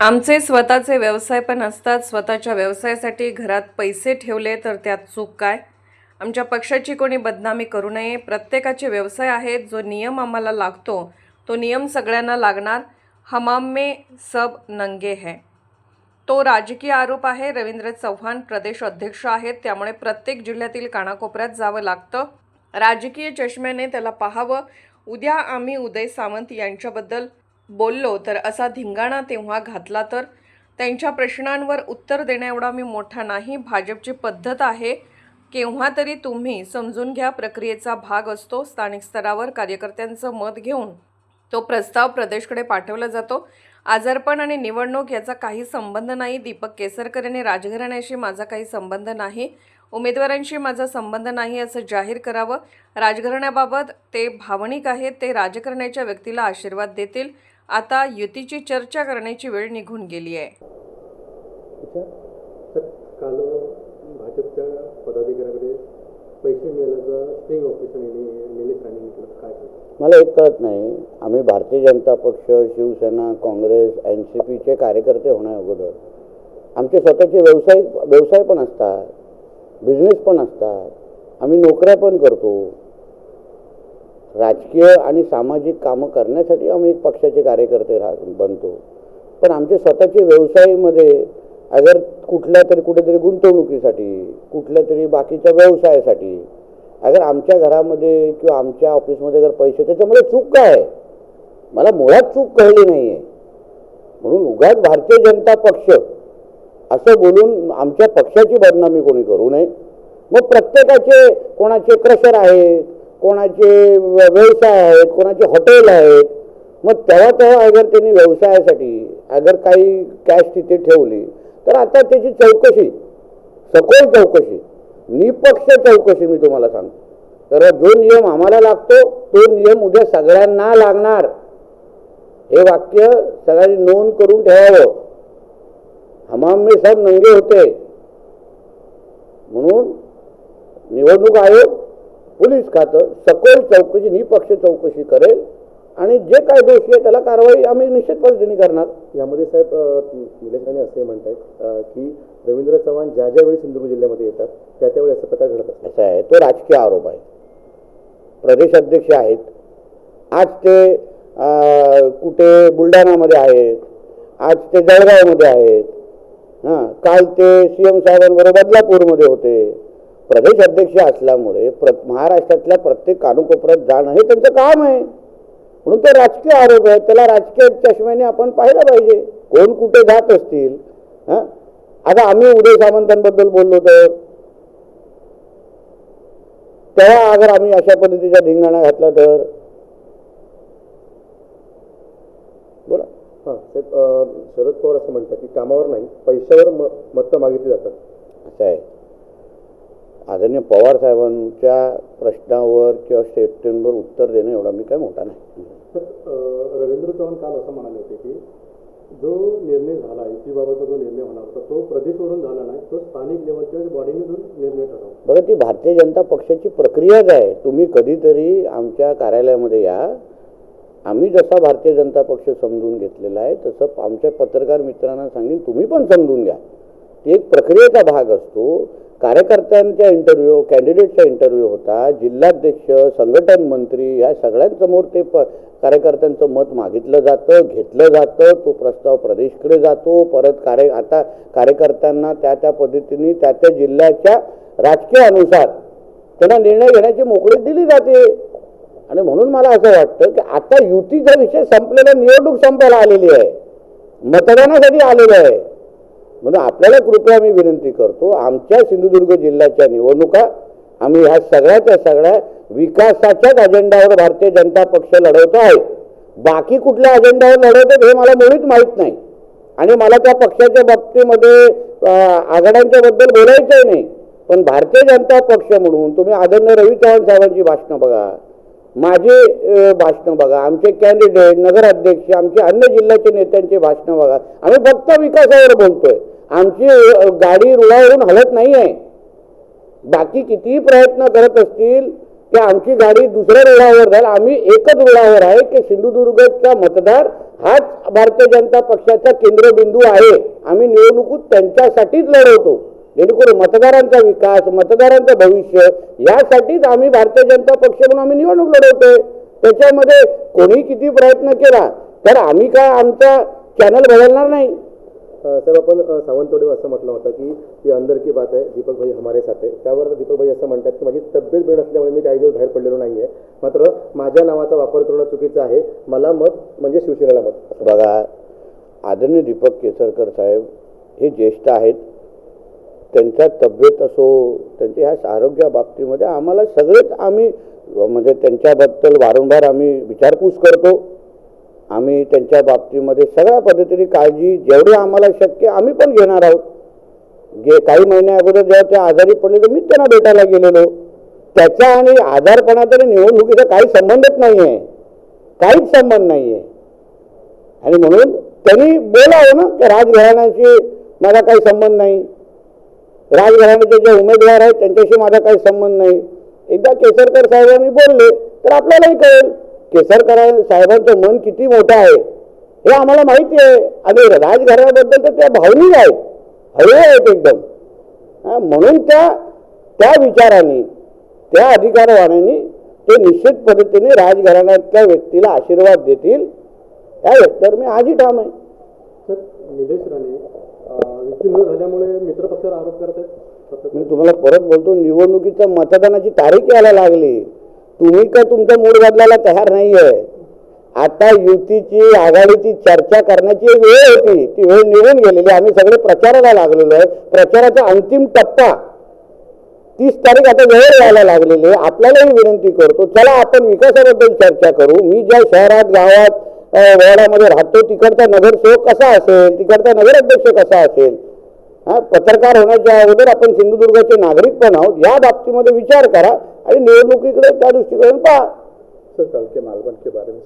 आमचे स्वतःचे व्यवसाय पण असतात. स्वतःच्या व्यवसायासाठी घरात पैसे ठेवले तर त्यात चूक काय? आमच्या पक्षाची कोणी बदनामी करू नये. प्रत्येकाचे व्यवसाय आहेत. जो नियम आम्हाला लागतो तो नियम सगळ्यांना लागणार. हमाम में सब नंगे है. तो राजकीय आरोप आहे. रवींद्र चव्हाण प्रदेश अध्यक्ष आहेत. त्यामुळे प्रत्येक जिल्ह्यातील कानाकोपऱ्यात जावं लागतं. राजकीय चष्म्याने त्याला पाहावं. उद्या आम्ही उदय सामंत यांच्याबद्दल बोललो तर असा धिंगाणा तेव्हा घातला तर? त्यांच्या प्रश्नांवर उत्तर देण्याएवढा मी मोठा नाही. भाजपची पद्धत आहे. केव्हा तरी तुम्ही समजून घ्या प्रक्रियेचा भाग असतो. स्थानिक स्तरावर कार्यकर्त्यांचं मत घेऊन तो प्रस्ताव प्रदेशकडे पाठवला जातो. आजारपण आणि निवडणूक याचा काही संबंध नाही. दीपक केसरकर यांनी राजघराण्याशी माझा काही संबंध नाही. उमेदवारांशी माझा संबंध नाही असं जाहीर करावं. राजघराण्याबाबत ते भावनिक आहेत. ते राजकारण्याच्या व्यक्तीला आशीर्वाद देतील. आता युतीची चर्चा करण्याची वेळ निघून गेली आहे. काल भाजपच्या पदाधिकाऱ्याकडे पैसे मिळाल्याचा स्ट्रिंग ऑपरेशन निलेश राणे काय मला एक कळत नाही आम्ही Bharatiya Janata Paksha Shiv Sena Congress N C पीचे कार्यकर्ते होण्या अगोदर आमचे स्वतःचे व्यवसाय व्यवसाय पण असतात बिझनेस पण असतात आम्ही नोकऱ्या पण करतो राजकीय आणि सामाजिक कामं करण्यासाठी आम्ही एक पक्षाचे कार्यकर्ते राह बनतो. पण आमचे स्वतःचे व्यवसायामध्ये अगर कुठल्या तरी कुठेतरी गुंतवणुकीसाठी कुठल्या तरी बाकीच्या व्यवसायासाठी अगर आमच्या घरामध्ये किंवा आमच्या ऑफिसमध्ये जर पैसे त्याच्यामध्ये चूक काय आहे? मला मुळात चूक कळली नाही आहे म्हणून उगाच भारतीय जनता पक्ष असं बोलून आमच्या पक्षाची बदनामी कोणी करू नये. मग प्रत्येकाचे कोणाचे क्रशर आहेत? कोणाचे व्यवसाय आहेत कोणाचे हॉटेल आहेत मग तेव्हा तेव्हा अगर त्यांनी व्यवसायासाठी अगर काही कॅश तिथे ठेवली तर आता त्याची चौकशी सखोल चौकशी निपक्ष चौकशी मी तुम्हाला सांगतो. तर जो नियम आम्हाला लागतो तो नियम उद्या सगळ्यांना लागणार. हे वाक्य सगळ्यांनी नोंद करून ठेवावं. हमाम में सब नंगे होते. म्हणून निवडणूक आयोग पोलीस खातं सखोल चौकशी निपक्ष चौकशी करेल आणि जे काय दोषी आहे त्याला कारवाई आम्ही निश्चित पद्धतीने करणार. यामध्ये साहेब निलेश राणे असे अ, की रवींद्र चव्हाण ज्या ज्या वेळी सिंधुदुर्ग जिल्ह्यामध्ये येतात त्या त्यावेळी असे प्रकार घडत असतात असा आहे. तो राजकीय आरोप आहे. प्रदेश अध्यक्ष आहेत. आज ते कुठे बुलढाणामध्ये आहेत. आज ते जळगावमध्ये आहेत. हां काल ते सी एम साहेबांबरोबर बदलापूरमध्ये होते. प्रदेश अध्यक्ष असल्यामुळे प्र महाराष्ट्रातल्या प्रत्येक कानोकोपऱ्यात जाणं हे त्यांचं काम आहे. म्हणून तो राजकीय आरोप आहे त्याला राजकीय चष्म्याने आपण पाहिलं पाहिजे. कोण कुठे जात असतील हां? आता आम्ही उदय सामंतांबद्दल बोललो तर तेव्हा अगर आम्ही अशा पद्धतीचा धिंगाणा घातला तर? बोला. हां शरद पवार असं म्हणतात की कामावर नाही पैशावर मतं मागितली जातात. असं आहे. आदरणीय पवार साहेबांच्या प्रश्नावर किंवा स्टेटमेंटवर उत्तर देणं एवढा मी काय मोठा नाही. रवींद्र चव्हाण काल असं म्हणाले होते की जो निर्णय झाला युतीबाबतचा जो निर्णय होणार होता तो प्रदेशवरून झाला नाही तो स्थानिक लेवलच्या बॉडीने जो निर्णय ठरवला. बघा ती भारतीय जनता पक्षाची प्रक्रियाच आहे? तुम्ही कधीतरी आमच्या कार्यालयामध्ये या. आम्ही जसा भारतीय जनता पक्ष समजून घेतलेला आहे तसं आमच्या पत्रकार मित्रांना सांगेन तुम्ही पण समजून घ्या. ती एक प्रक्रियेचा भाग असतो. कार्यकर्त्यांच्या इंटरव्ह्यू कॅन्डिडेटचा इंटरव्ह्यू होता. जिल्हाध्यक्ष संघटन मंत्री ह्या सगळ्यांसमोर ते प कार्यकर्त्यांचं मत मागितलं जातं घेतलं जातं. तो प्रस्ताव प्रदेशकडे जातो. परत कार्य आता कार्यकर्त्यांना त्या त्या पद्धतीने त्या त्या जिल्ह्याच्या राजकीय अनुसार त्यांना निर्णय घेण्याची मोकळीक दिली जाते. आणि म्हणून मला असं वाटतं की आता युतीचा विषय संपलेला निवडणूक संपायला आलेली आहे. मतदानासाठी आलेलं आहे. म्हणून आपल्याला कृपया मी विनंती करतो आमच्या सिंधुदुर्ग जिल्ह्याच्या निवडणुका आम्ही ह्या सगळ्याच्या सगळ्या विकासाच्याच अजेंड्यावर भारतीय जनता पक्ष लढवत आहे. बाकी कुठल्या अजेंड्यावर लढवतात हे मला मुळीच माहीत नाही. आणि मला त्या पक्षाच्या बाबतीमध्ये अं, आघाड्यांच्या बद्दल बोलायचंही नाही. पण भारतीय जनता पक्ष म्हणून तुम्ही आदरणीय रवी चव्हाण साहेबांची भाषणं बघा. माझे भाषणं बघा. आमचे कॅन्डिडेट नगराध्यक्ष आमचे अन्य जिल्ह्याचे नेत्यांचे भाषणं बघा. आम्ही फक्त विकासावर बोलतोय. आमची गाडी रुळावरून हलत नाही आहे बाकी कितीही प्रयत्न करत असतील की आमची गाडी दुसऱ्या रुळावर जाईल. आम्ही एकच रुळावर आहे की सिंधुदुर्गचा मतदार हाच भारतीय जनता पक्षाचा केंद्रबिंदू आहे. आम्ही निवडणुकीत त्यांच्यासाठीच लढवतो. जेणेकरून मतदारांचा विकास मतदारांचं भविष्य यासाठीच आम्ही भारतीय जनता पक्ष म्हणून आम्ही निवडणूक लढवतोय. त्याच्यामध्ये कोणी किती प्रयत्न केला तर आम्ही काय आमचा चॅनल बदलणार नाही. साहेब आपण सावंतवाडी असं म्हटलं होतं की ही अंदर की बात आहे दीपक भाई हमारे साथ आहे. त्यावर दीपक भाई असं म्हणतात की माझी तब्येत बरी नसल्यामुळे मी काही दिवस बाहेर पडलेलो नाही आहे मात्र माझ्या नावाचा वापर करणं चुकीचं आहे. मला मत म्हणजे शिवसेनेला मत. बघा आदरणीय दीपक केसरकर साहेब हे ज्येष्ठ आहेत. त्यांच्या तब्येत असो त्यांच्या ह्या आरोग्याबाबतीमध्ये आम्हाला सगळेच आम्ही म्हणजे त्यांच्याबद्दल वारंवार आम्ही विचारपूस करतो. आम्ही त्यांच्या बाबतीमध्ये सगळ्या पद्धतीने काळजी जेवढी आम्हाला शक्य आम्ही पण घेणार आहोत. गे काही महिन्या अगोदर जेव्हा ते आजारी पडले तर मी त्यांना भेटायला गेलेलो. त्याचा आणि आजारपणाचा आणि निवडणुकीचा काही संबंधच नाही आहे काहीच संबंध नाही आहे आणि म्हणून त्यांनी बोलावं ना की राजघराण्याशी माझा काही संबंध नाही. राजघराण्याचे जे उमेदवार आहेत त्यांच्याशी माझा काही संबंध नाही. एकदा केसरकर साहेबांनी बोलले तर आपल्यालाही कळेल. केसरकर साहेबांचं मन किती मोठं आहे हे आम्हाला माहिती आहे. आणि राजघराण्याबद्दल तर त्या भावनिक आहेत. हळवे आहेत एकदम. म्हणून त्या त्या विचाराने त्या अधिकारवाण्याने ते निश्चित पद्धतीने राजघराण्यातल्या व्यक्तीला आशीर्वाद देतील. या व्यक्तीवर मी आजही ठाम आहे. झाल्यामुळे मित्रपक्षावर आरोप करत आहेत मी तुम्हाला परत बोलतो निवडणुकीच्या मतदानाची तारीख यायला लागली. तुम्ही का तुमचा मूड बदलायला तयार नाहीये. आता युतीची आघाडीची चर्चा करण्याची एक वेळ होती. ती वेळ निघून गेलेली. आम्ही सगळे प्रचाराला लागलेलो आहे. प्रचाराचा अंतिम टप्पा तीस तारीख आता वेळ यायला लागलेली आहे. आपल्यालाही विनंती करतो चला आपण विकासाबद्दल चर्चा करू. मी ज्या शहरात गावात वॉर्डामध्ये राहतो. तिकडचा नगरसेवक कसा असेल तिकडचा नगराध्यक्ष कसा असेल हा पत्रकार होण्याच्या अगोदर आपण सिंधुदुर्गाचे नागरिक पण आहोत या बाबतीमध्ये विचार करा आणि निवडणुकीकडे त्या दृष्टिकोन पहा. सर कल के के बारे में